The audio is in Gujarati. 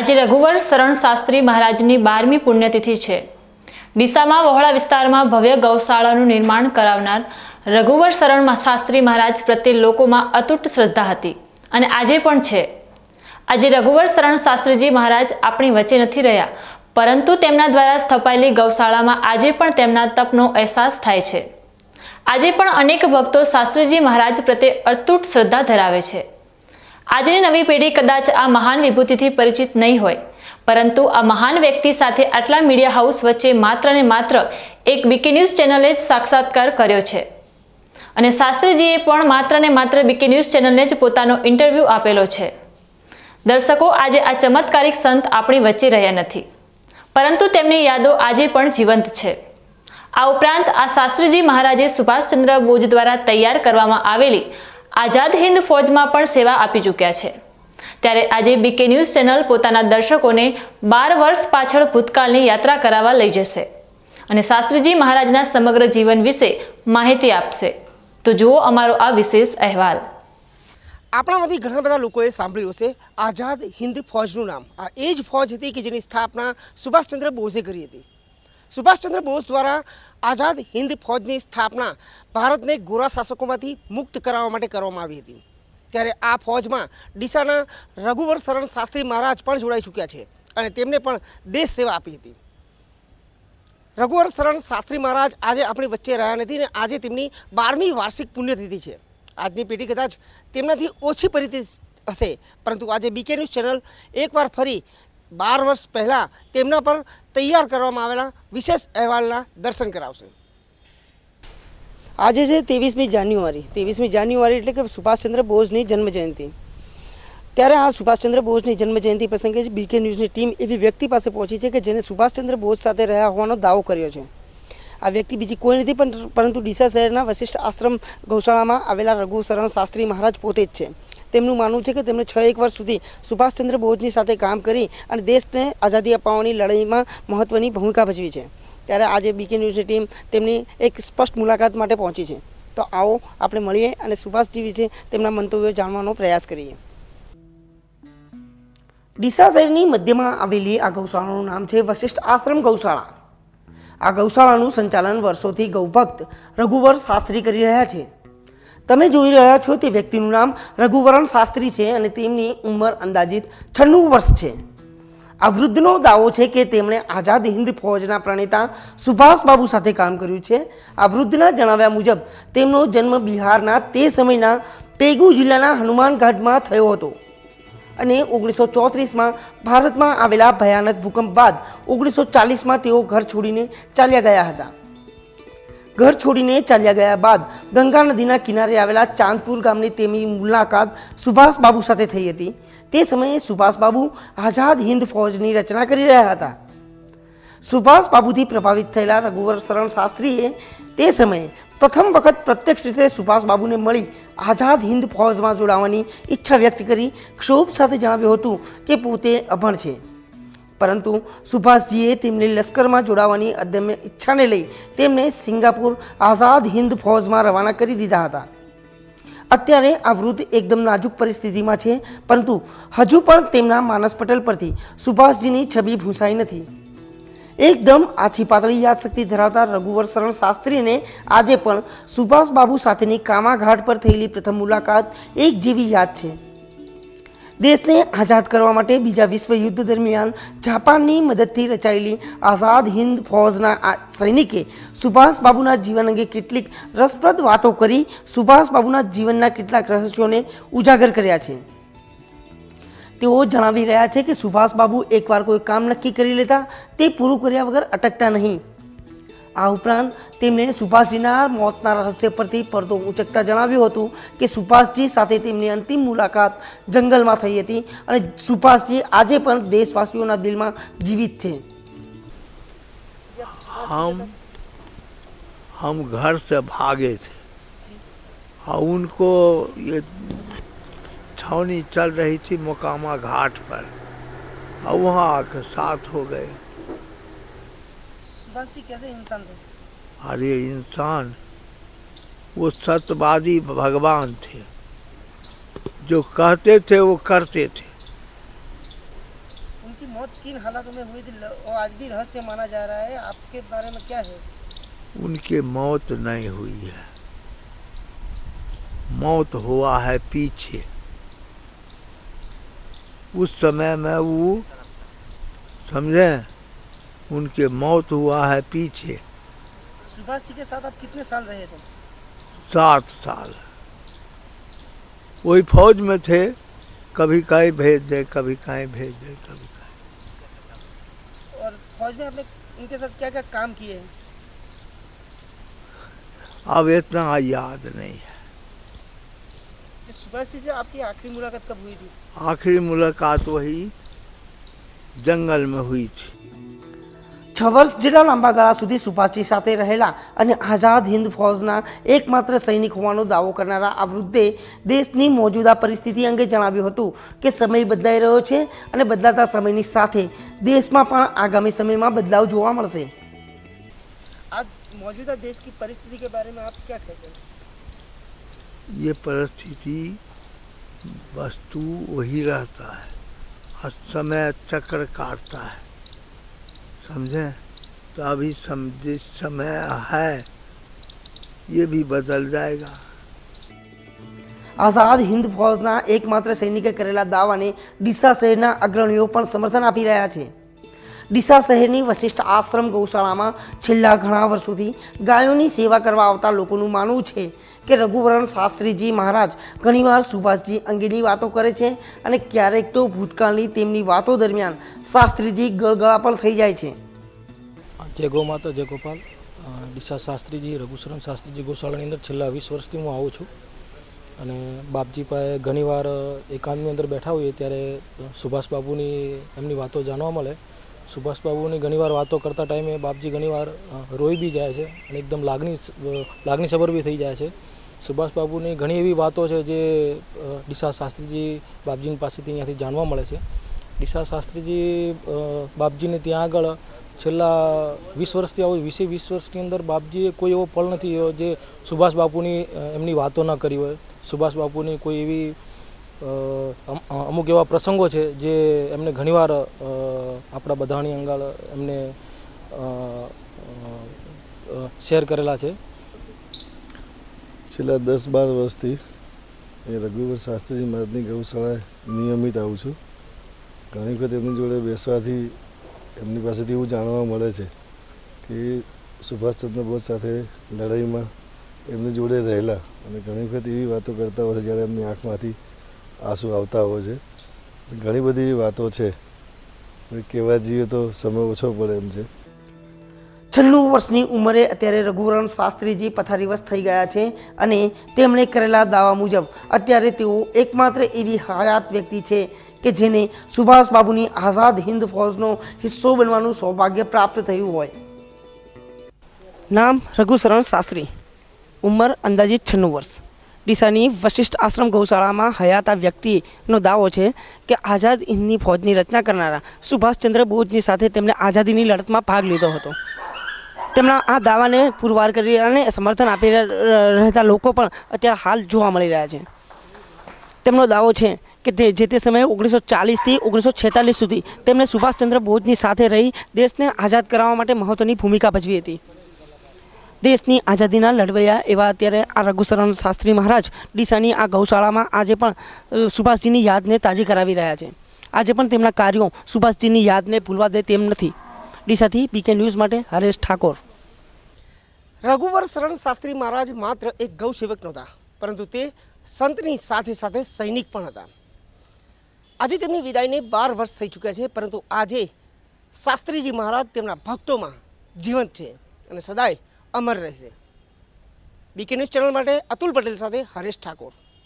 આજે રઘુવર શરણ શાસ્ત્રી મહારાજની બારમી પુણ્યતિથિ છે. ડીસામાં વહોળા વિસ્તારમાં ભવ્ય ગૌશાળાનું નિર્માણ કરાવનાર રઘુવર શરણ શાસ્ત્રી મહારાજ પ્રત્યે લોકોમાં અતૂટ શ્રદ્ધા હતી અને આજે પણ છે. આજે રઘુવર શરણ શાસ્ત્રીજી મહારાજ આપણી વચ્ચે નથી રહ્યા, પરંતુ તેમના દ્વારા સ્થપાયેલી ગૌશાળામાં આજે પણ તેમના તપનો અહેસાસ થાય છે. આજે પણ અનેક ભક્તો શાસ્ત્રીજી મહારાજ પ્રત્યે અતૂટ શ્રદ્ધા ધરાવે છે. આજની નવી પેઢી કદાચ આ મહાન વિભૂતિથી પરિચિત નહીં હોય. પરંતુ આ મહાન વ્યક્તિ સાથે આટલા મીડિયા હાઉસ વચ્ચે માત્ર ને માત્ર એક બીકે ન્યૂઝ ચેનલે જ સાક્ષાત્કાર કર્યો છે. અને શાસ્ત્રીજીએ પણ માત્ર ને માત્ર બીકે ન્યૂઝ ચેનલને જ પોતાનો ઇન્ટરવ્યૂ આપેલો છે. દર્શકો, આજે આ ચમત્કારિક સંત આપણી વચ્ચે રહ્યા નથી. પરંતુ તેમની યાદો આજે પણ જીવંત છે. આ ઉપરાંત આ શાસ્ત્રીજી મહારાજે સુભાષચંદ્ર બોઝ દ્વારા તૈયાર કરવામાં આવેલી આઝાદ હિન્દ ફૌજમાં પણ સેવા આપી ચૂક્યા છે. ત્યારે આજે બીકે ન્યૂઝ ચેનલ પોતાના દર્શકોને બાર વર્ષ પાછળ ભૂતકાળની યાત્રા કરાવવા લઈ જશે અને શાસ્ત્રીજી મહારાજના સમગ્ર જીવન વિશે માહિતી આપશે. તો જુઓ અમારો આ વિશેષ અહેવાલ. આપણામાંથી ઘણા બધા લોકોએ સાંભળ્યું હશે, આઝાદ હિન્દ ફૌજનું નામ. આ એ જ ફૌજ હતી કે જેની સ્થાપના સુભાષચંદ્ર બોઝે કરી હતી. સુભાષચંદ્ર બોઝ દ્વારા આઝાદ હિન્દ ફૌજની સ્થાપના ભારતને ગોરા શાસકોમાંથી મુક્ત કરાવવા માટે કરવામાં આવી હતી. ત્યારે આ ફૌજમાં ડીસાના રઘુવર શરણ શાસ્ત્રી મહારાજ પણ જોડાઈ ચૂક્યા છે અને તેમને પણ દેશ સેવા આપી હતી. રઘુવર શરણ શાસ્ત્રી મહારાજ આજે આપણી વચ્ચે રહ્યા નથી ને આજે તેમની બારમી વાર્ષિક પુણ્યતિથિ છે. આજની પેઢી કદાચ તેમનાથી ઓછી પરિસ્થિતિ હશે, પરંતુ આજે બીકે ન્યૂઝ ચેનલ એકવાર ફરી બાર વર્ષ પહેલાં તેમના પર તૈયાર કરવામાં આવેલા વિશેષ અહેવાલના દર્શન કરાવશે. આજે છે ત્રેવીસમી જાન્યુઆરી. ત્રેવીસમી જાન્યુઆરી એટલે કે સુભાષચંદ્ર બોઝની જન્મજયંતિ. ત્યારે આ સુભાષચંદ્ર બોઝની જન્મજયંતિ પ્રસંગે બીકે ન્યૂઝની ટીમ એવી વ્યક્તિ પાસે પહોંચી છે કે જેને સુભાષચંદ્ર બોઝ સાથે રહ્યા હોવાનો દાવો કર્યો છે. આ વ્યક્તિ બીજી કોઈ નથી, પણ પરંતુ ડીસા શહેરના વશિષ્ઠ આશ્રમ ગૌશાળામાં આવેલા રઘુ શરણ શાસ્ત્રી મહારાજ પોતે જ છે. તેમનું માનવું છે કે તેમણે છ એક વર્ષ સુધી સુભાષચંદ્ર બોઝની સાથે કામ કરી અને દેશને આઝાદી અપાવવાની લડાઈમાં મહત્ત્વની ભૂમિકા ભજવી છે. ત્યારે આજે બીકે ન્યૂઝની ટીમ તેમની એક સ્પષ્ટ મુલાકાત માટે પહોંચી છે. તો આવો આપણે મળીએ અને સુભાષજી વિશે તેમના મંતવ્યો જાણવાનો પ્રયાસ કરીએ. ડીસા શહેરની મધ્યમાં આવેલી આ ગૌશાળાનું નામ છે વશિષ્ઠ આશ્રમ ગૌશાળા. આ ગૌશાળાનું સંચાલન વર્ષોથી ગૌભક્ત રઘુવર શાસ્ત્રી કરી રહ્યા છે. તમે જોઈ રહ્યા છો તે વ્યક્તિનું નામ રઘુવરણ શાસ્ત્રી છે અને તેમની ઉંમર અંદાજિત છન્નું વર્ષ છે. આ વૃદ્ધનો દાવો છે કે તેમણે આઝાદ હિન્દ ફૌજના પ્રણેતા સુભાષબાબુ સાથે કામ કર્યું છે. આ વૃદ્ધના જણાવ્યા મુજબ, તેમનો જન્મ બિહારના તે સમયના પેગુ જિલ્લાના હનુમાનગઢમાં થયો હતો અને ઓગણીસો ચોત્રીસમાં ભારતમાં આવેલા ભયાનક ભૂકંપ બાદ ઓગણીસો ચાલીસમાં તેઓ ઘર છોડીને ચાલ્યા ગયા હતા. ઘર છોડીને ચાલ્યા ગયા બાદ ગંગા નદીના કિનારે આવેલા ચાંદપુર ગામની તેમની મુલાકાત સુભાષબાબુ સાથે થઈ હતી. તે સમયે સુભાષબાબુ આઝાદ હિન્દ ફૌજની રચના કરી રહ્યા હતા. સુભાષબાબુથી પ્રભાવિત થયેલા રઘુવર શરણ શાસ્ત્રીએ તે સમયે પ્રથમ વખત પ્રત્યક્ષ રીતે સુભાષબાબુને મળી આઝાદ હિન્દ ફૌજમાં જોડાવાની ઈચ્છા વ્યક્ત કરી ક્ષોભ સાથે જણાવ્યું હતું કે પોતે અભણ છે. પરંતુ સુભાષજીએ તેમને લશ્કરમાં જોડાવાની અદમ્ય ઈચ્છાને લઈ તેમને સિંગાપુર આઝાદ હિન્દ ફૌજમાં રવાના કરી દીધા હતા. અત્યારે આ વૃદ્ધ એકદમ નાજુક પરિસ્થિતિમાં છે, પરંતુ હજુ પણ તેમના માનસ પટેલ પરથી સુભાષજીની છબી ભૂંસાઈ નથી. એકદમ આછી પાતળી યાદશક્તિ ધરાવતા રઘુવર શરણ શાસ્ત્રીને આજે પણ સુભાષબાબુ સાથેની કામાઘાટ પર થયેલી પ્રથમ મુલાકાત એક જેવી યાદ છે. દેશને આઝાદ કરવા માટે બીજા વિશ્વ યુદ્ધ દરમિયાન જાપાનની મદદથી રચાયેલી આઝાદ હિન્દ ફૌજના સૈનિકે સુભાષ બાબુના જીવન અંગે કેટલીક રસપ્રદ વાતો કરી સુભાષ બાબુના જીવનના કેટલાક રહસ્યોને ઉજાગર કર્યા છે. તેઓ જણાવી રહ્યા છે કે સુભાષ બાબુ એકવાર કોઈ કામ નક્કી કરી લેતા તે પૂરું કર્યા વગર અટકતા નહીં. આ ઉપરાંત તેમણે સુભાષજીના મોતના રહસ્ય પરથી પડદો ઉચકતા જણાવ્યું હતું કે સુભાષજી સાથે તેમની અંતિમ મુલાકાત જંગલમાં થઈ હતી અને સુભાષજી આજે પણ દેશવાસીઓના દિલમાં જીવિત છે हम हम घर से भागे थे और उनको ये छावनी चल रही थी मोकामा घाट पर और वहाँ आकर साथ हो गए कैसे इंसान थे? अरे इंसान वो सत्यवादी भगवान थे। जो कहते थे वो करते थे। उनकी मौत किन हालातों में हुई थी? वो आज भी रहस्य माना जा रहा है। आपके बारे में क्या है? उनके मौत नहीं हुई है। मौत हुआ है पीछे। उस समय में वो समझे? उनके मौत हुआ है पीछे। सुभाष जी के साथ आप कितने साल रहे थे? सात साल। वही फौज में थे कभी कहीं भेज दे कभी कहीं भेज दे कभी कहीं और फौज में आपने उनके साथ क्या क्या काम किए हैं? अब इतना याद नहीं है। सुभाष जी से आपकी आखिरी मुलाकात कब हुई थी? आखिरी मुलाकात वही जंगल में हुई थी। છ વર્ષ જેટલા લાંબા ગાળા સુધી સુભાષજી સાથે રહેલા અને આઝાદ હિન્દ ફૌજના એકમાત્ર સૈનિક હોવાનો દાવો કરનારા આ વૃદ્ધે દેશની મોજૂદા પરિસ્થિતિ અંગે જણાવ્યું હતું કે સમય બદલાઈ રહ્યો છે અને બદલાતા સમયની સાથે દેશમાં પણ આગામી સમયમાં બદલાવ જોવા મળશે. આ મોજૂદા દેશ કી પરિસ્થિતિ કે બારે મેં આપ ક્યા કહે હૈ? યે પરિસ્થિતિ વસ્તુ વહી રહેતા હૈ. હર સમય ચક્ર કાટતા હૈ. समझे तो अभी सम जिस समय है ये भी बदल जाएगा આઝાદ હિન્દ ફૌજના એકમાત્ર સૈનિકે કરેલા દાવાને ડીસા શહેરના અગ્રણીઓ પણ સમર્થન આપી રહ્યા છે ડીસા શહેરની વશિષ્ઠ આશ્રમ ગૌશાળામાં છેલ્લા ઘણા વર્ષોથી ગાયોની સેવા કરવા આવતા લોકોનું માનવું છે કે રઘુવરણ શાસ્ત્રીજી મહારાજ ઘણીવાર સુભાષજી અંગેની વાતો કરે છે અને ક્યારેક તો ભૂતકાળની તેમની વાતો દરમિયાન શાસ્ત્રીજી ગળગળા પણ થઈ જાય છે. જય ગૌ માતા જય ગોપાલ. ડીસા શાસ્ત્રીજી રઘુશરણ શાસ્ત્રીજી ગોશાળાની અંદર છેલ્લા વીસ વર્ષથી હું આવું છું. અને બાપજી પાસે ઘણીવાર એકાંતની અંદર બેઠા હોઈએ ત્યારે સુભાષ બાબુની એમની વાતો જાણવા મળે. સુભાષ બાબુની ઘણીવાર વાતો કરતા ટાઈમે બાપજી ઘણીવાર રોઈ બી જાય છે અને એકદમ લાગણી લાગણીસભર બી થઈ જાય છે. સુભાષ બાબુની ઘણી એવી વાતો છે જે ડીસા શાસ્ત્રીજી બાપજીની પાસેથી અહીંયાથી જાણવા મળે છે. ડીસા શાસ્ત્રીજી બાપજીને ત્યાં આગળ છેલ્લા વીસ વર્ષથી આવું વીસે વીસ વર્ષની અંદર બાપજીએ કોઈ એવો પળ નથી એવો જે સુભાષ બાપુની એમની વાતો ન કરી હોય. સુભાષ બાપુની કોઈ એવી અમુક એવા પ્રસંગો છે જે એમને ઘણીવાર આપણા બધાની અંગાળ એમને શેર કરેલા છે. છેલ્લા દસ બાર વર્ષથી એ રઘુવર શાસ્ત્રીજી મહારાજની ગૌશાળાએ નિયમિત આવું છું. ઘણી વખત એમની જોડે બેસવાથી એમની પાસેથી એવું જાણવા મળે છે કે સુભાષચંદ્ર બોઝ સાથે લડાઈમાં એમની જોડે રહેલા અને ઘણી વખત એવી વાતો કરતા હોય છે જ્યારે એમની આંખમાંથી આંસુ આવતા હોય છે. ઘણી બધી વાતો છે. કહેવા જઈએ તો સમય ઓછો પડે એમ છે. છન્નું વર્ષની ઉંમરે અત્યારે રઘુવરણ શાસ્ત્રીજી પથારીવશ થઈ ગયા છે અને તેમણે કરેલા દાવા મુજબ અત્યારે તેઓ એકમાત્ર એવી હયાત વ્યક્તિ છે કે જેને સુભાષ બાબુની આઝાદ હિન્દ ફૌજનો હિસ્સો બનવાનું સૌભાગ્ય પ્રાપ્ત થયું હોય. નામ રઘુશરણ શાસ્ત્રી. ઉંમર અંદાજિત છન્નું વર્ષ. ડીસાની વશિષ્ઠ આશ્રમ ગૌશાળામાં હયાતા વ્યક્તિનો દાવો છે કે આઝાદ હિન્દની ફૌજની રચના કરનારા સુભાષચંદ્ર બોઝની સાથે તેમણે આઝાદીની લડતમાં ભાગ લીધો હતો. તેમના આ દાવાને પુરવાર કરી અને સમર્થન આપી રહેતા લોકો પણ અત્યારે હાલ જોવા મળી રહ્યા છે. તેમનો દાવો છે કે તે જે તે સમયે ઓગણીસો ચાલીસથી ઓગણીસો છેતાલીસ સુધી તેમણે સુભાષચંદ્ર બોઝની સાથે રહી દેશને આઝાદ કરાવવા માટે મહત્ત્વની ભૂમિકા ભજવી હતી. દેશની આઝાદીના લડવૈયા એવા અત્યારે આ રઘુશરણ શાસ્ત્રી મહારાજ ડીસાની આ ગૌશાળામાં આજે પણ સુભાષજીની યાદને તાજી કરાવી રહ્યા છે. આજે પણ તેમના કાર્યો સુભાષજીની યાદને ભૂલવા દે તેમ નથી. ડીસાથી બીકે ન્યૂઝ માટે હરેશ ઠાકોર. રઘુવર શરણ શાસ્ત્રી મહારાજ માત્ર એક ગૌ સેવક નહોતા પરંતુ તે સંતની સાથે સાથે સૈનિક પણ હતા. આજે તેમની વિદાયને બાર વર્ષ થઈ ચૂક્યા છે, પરંતુ આજે શાસ્ત્રીજી મહારાજ તેમના ભક્તોમાં જીવંત છે અને સદાય અમર રહેશે. બીકે ન્યૂઝ ચેનલ માટે અતુલ પટેલ સાથે હરેશ ઠાકોર.